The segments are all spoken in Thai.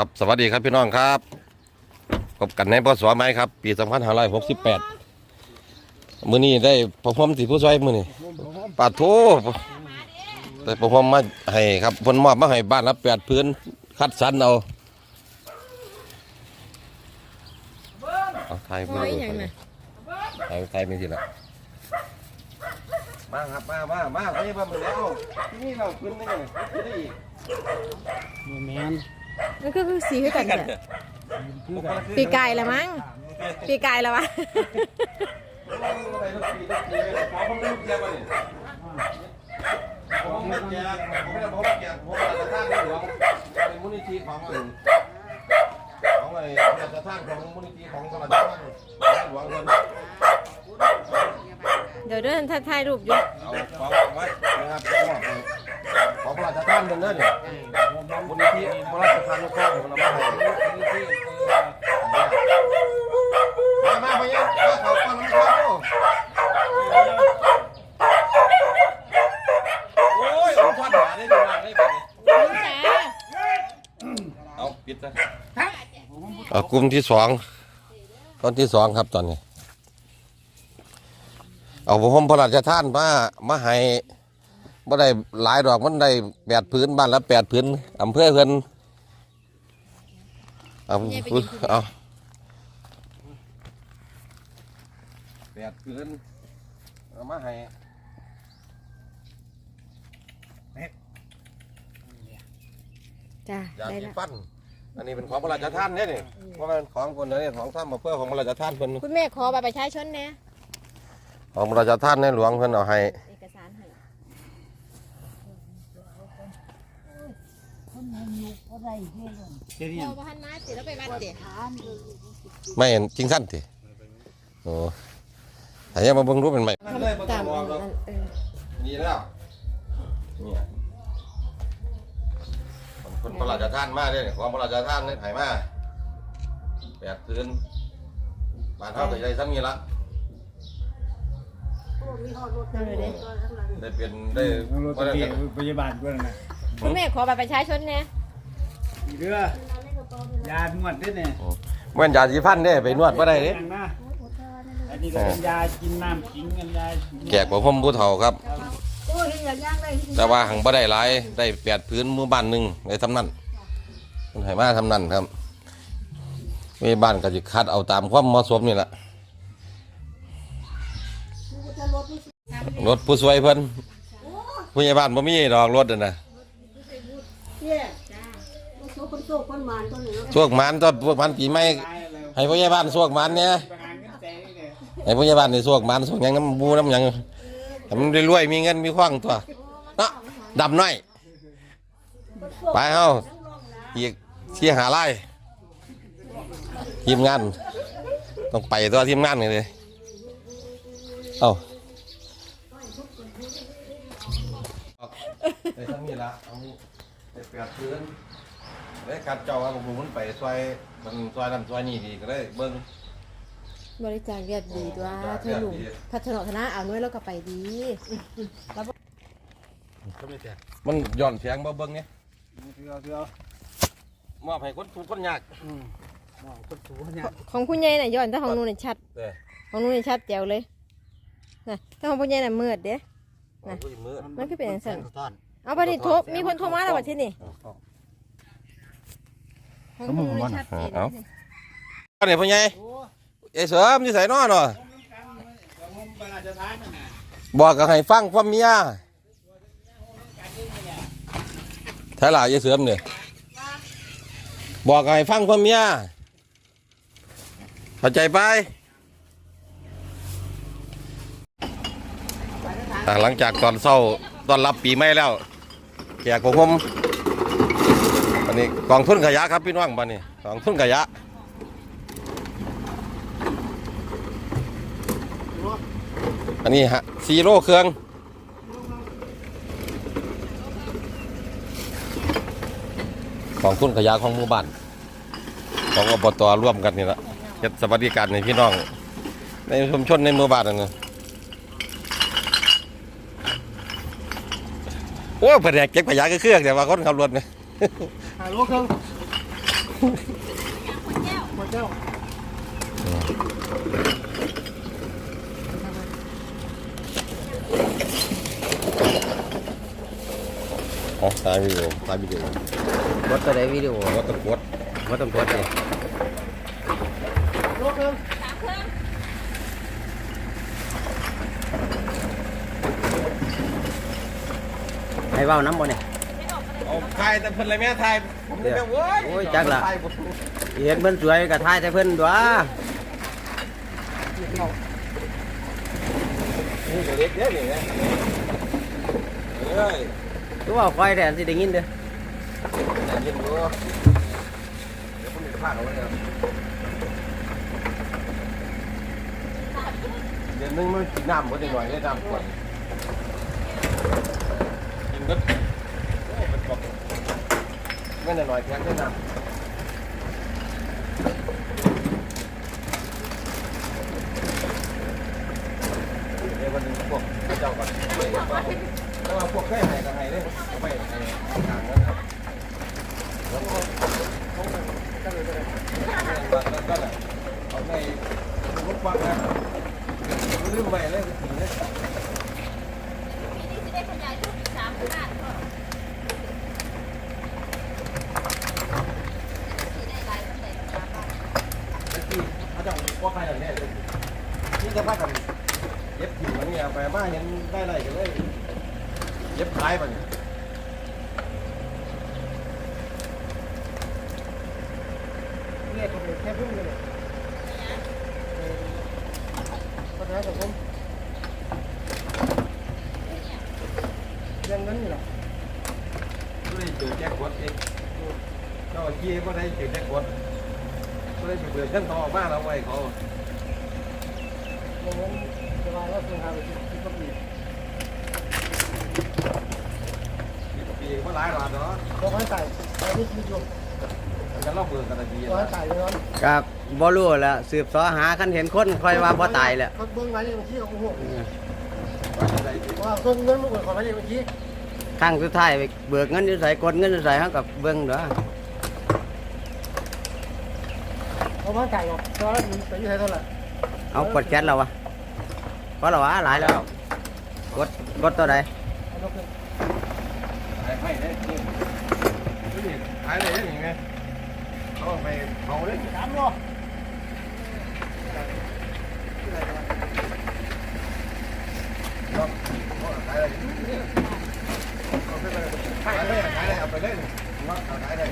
ครับสวัสดีครับพี่น้องครับพบกันในพศไหมครับ ปี2568มื้อนี้ได้ประพรมสิผู้ช่วยมื้อนี้ปาโทได้ประพรมมาให้ครับเพิ่นมอบมาให้บ้านละแปดพื้นคัดสรรเอาเอาไทยมือไว้อย่างน่ะไทยไทยมีสิละมาครับมามามาไปบ้านมาแล้วที่นี่เราขึ้นได้ไงขึ้นได้อีก โมแมน มันก็คือสีคือกันเนี่ยคือกันปีกายละมั้งปีกายละวะผมไม่แจกผมไม่ได้ผมไม่แจกผมจะสร้างในหลวงเป็นมูลนิธิของอะไรของอะไรจะสร้างของมูลนิธิของสำนักงานหลวงเงินเดี๋ยวเดินถ่ายรูปอยู่เอาของไว้นะครับของพระราชทานเงินเด้อเนี่ย มูลนิธิพระราชทานลูกพ่อผมนำมาให้มามาไปยังมาเขาฟังน้ำเขาโอ้ยผมทอดหาได้ดูหนังได้แบบนี้เอาปิดซะเอากลุ่มที่สองตอนที่สองครับตอนนี้ เอาผมพระราชทานมามาให้ บ่ได้หลายดอกมันได้แปดพื้นบ้านละแปดพื้นอำเภอเพิ่นเอาเอาแปดพื้นเอามาให้จ้ายาได้สีละฟันอันนี้เป็นของพระราชทานเนี่ยนี่เพราะมันของคนนี้ของท่านมาเพื่อของพระราชทานเพิ่นคุณแม่ขอบัตรประชาชนนะของพระราชทานในหลวงเพิ่นเอาให้เอกสารให้ เจนี่เราพันมาสิแล้วไปวัดเด็ดไม่เห็นจริงสั้นทีโอ้แต่ยังมาเบิ่งรูปเป็นไหมตามอันนั้นเออนี่แล้วเนี่ยคนพระราชทานมาเนี่ยของพระราชทานเนี่ยไผ่มาแปดคืนบ้านเท่าแต่ใจซ้ำนี้ละนั่นเลยเด้ได้เปลี่ยนได้รถบ่ได้เบียพยาบาลก็นะ คุณแม่ขอบัตรประชาชนนะเรือยาหนวดด้วยเนี่ยเมื่อนยาสีฟันเด้ไปนวดบ่ได้เด้อย่างนะอันนี้ก็เป็นยากินน้ำขิงกันยาแกกว่าผมผู้เฒ่าครับ แต่ว่าหังบ่ได้หลายได้แปดพื้นหมู่บ้านหนึ่งได้ทำนั่นมันให้มาทำนั่นครับมีบ้านก็จะคัดเอาตามความเหมาะสมนี่แหละรถผู้ช่วยเพิ่นผู้ใหญ่บ้านบ่มีดอกรถน่ะนะ เนี่ย โซ่คนโซ่คนหมานตัวนี้ช่วงมันต้นพวกมันปีใหม่ตายแล้วให้ผู้ใหญ่บ้านช่วงมันเนี่ยประหารกันใจเนี่ยให้ผู้ใหญ่บ้านนี่ช่วงมันช่วงหยังน้ำบูน้ำหยังให้มันรวยๆมีเงินมีขว้างตัวเนาะดำน้อย ไปเฮาอีกที่หาไล่ทีมงาน ต้องไปตัวทีมงานนี่เลยเอ้าได้ทั้งนี้ละเอาได้เปลียนพื้น ได้กัดเจ้าว่าผมมันไปซอยมันซอยนั่นซอยนี่ดีก็ได้เบิ้งบริจาคเรียบดีด้วยเธอหนุ่มพัฒนาธนาเอาน้อยแล้วก็ไปดีมันหย่อนเสียงบ่เบิ้งเนี่ยเถื่อเถื่อมอบให้คนทุกข์คนยากอืมอ๋อคนสูงเนี่ยของคุณยายน่ะย้อนแต่ของหนูน่ะชัด เด้อของหนูน่ะชัดแจ๋วเลยนะแต่ของคุณยายน่ะมืดเด้เอาผู้มือมันคือเป็นจังซั่นตอนเอาบัดนี้โทรมีคนโทรมาแล้วบัดที่นี่ ของหนูน่ะชัดเจนเลยอันนี้พ่อใหญ่โอ้ไอ้เสริมอยู่ใส่นอเนาะผมประหลาดจะทานนั่นน่ะบอกกับให้ฟังความเมียถ้าหล่ะไอ้เสริมเนี่ยบอกกับให้ฟังความเมียเข้าใจไปอ่าหลังจากตอนเศร้าตอนรับปีใหม่แล้วแจกของผมอั นี้กองทุนขยะครับพี่น้องบ้านนี้กองทุนขยะอันนี้ฮะซีโร่เครื่องของทุนขยะของหมู่บ้านของอบตร่วมกันนี่ละเฮ็ดสวัสดิการในพี่น้อง ในชุมชนในหมู่บ้านนั่นนะโอ้เพิ่นอยากเก็บขยะก็เครื่องแต่ว่าคนขับรถเนี่ย ฮัลโหลครับหมดแล้วเอาถ่ายวิดีโอถ่าย วิดีโอกดตัวใดวิดีโอว่าต้องกดบ่ต้องกดเลยโลกนึงให้เว้าน้ำบ่เนี่ยเอาถ่ายแต่เพิ่นอะไรแม่ถ่ายผมนี่แม่โว้ยโอ้ยจักล่ะถ่ายผมเห็นเพิ่นสวยก็ถ่ายแต่เพิ่นตัวนี่ตัวเล็กเด้อนี่นะเอ้ยตัวคอยแต่สิได้ยินเด้ออย่าเย็นดูเดี๋ยวผมจะพาเขาไว้เลยเดี๋ยวนึงมันกินน้ำบ่ได้หน่อยได้น้ำก่อนกินก็โอ้เป็นปก เมื่อหน่อยแทนได้น้ำเดี๋ยววันหนึงพวกเจ้าก่อนแล้วว่าพวกเคยให้ก็ให้เลยเอาไปให้ทางนะครับแล้วก็เขาก็เลยก็เลยก็เลยเอาในลูกฟังนะลืมไปเลยถึงเลยที่เขาจะว่าใครอย่างนี้เลยนี่ จะพากันเย็บอยู่มันเนี่ยไปบ้านเห็นได้ไรกันเลยเย็บขายมันเนี่ยผมแค่พึ่งเลยปัญหาสังคมยังนั้นอยู่หรอก็เลยเจอแจ็คกดเองก็ขี้ก็ได้เจอแจ็คกดก็เลยเบื่อขั้นตอนบ้านเราไว้เขา ปที่ก็มีปีก็หลายหลานเนาะบอกให้ใส่ใส่นี่คืออยู่จะเล่าเบื่อกันดีบอกให้ใส่เลยนะครับบ่รู้แหล้วสืบเสอหาคันเห็นคนค่อยว่าบ่ตายแหล้วเขาเบิ้งไว้ยังที่เขาโอ้โหว่าอะไรว่าต้นเงินลูกขอไปยังเมื่อกี้ครั้งสุดท้ายไปเบิกเงินอยู่ไสกดเงินอยู่ไสเฮากับเบิ่งเด้อเอามาจ่ายหรอกตอนนั้นมันเป็นยังไงเท่าไหร่เอากดแก๊สแล้ววะพอแล้ววะหลายแล้วกดกดตัวใดเอามาเป็นขายให้ได้นี่ขายอะไรอย่างเงี้ยเขาไปเขาเลยสามโลขายอะ ไรขายอะไรขายอะไรเอาไปเลยว่าขายอะไร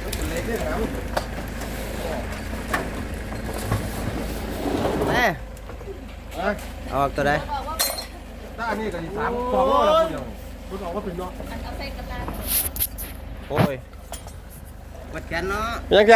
เป็นเล็กด้วยนะ เอ้ เอาออกตัวใดถ้าอันนี้ก็สามสองโลแล้วคุณยังคุณบอกว่าเป็นเนาะโอ้ยกดแก๊สเนาะยังไง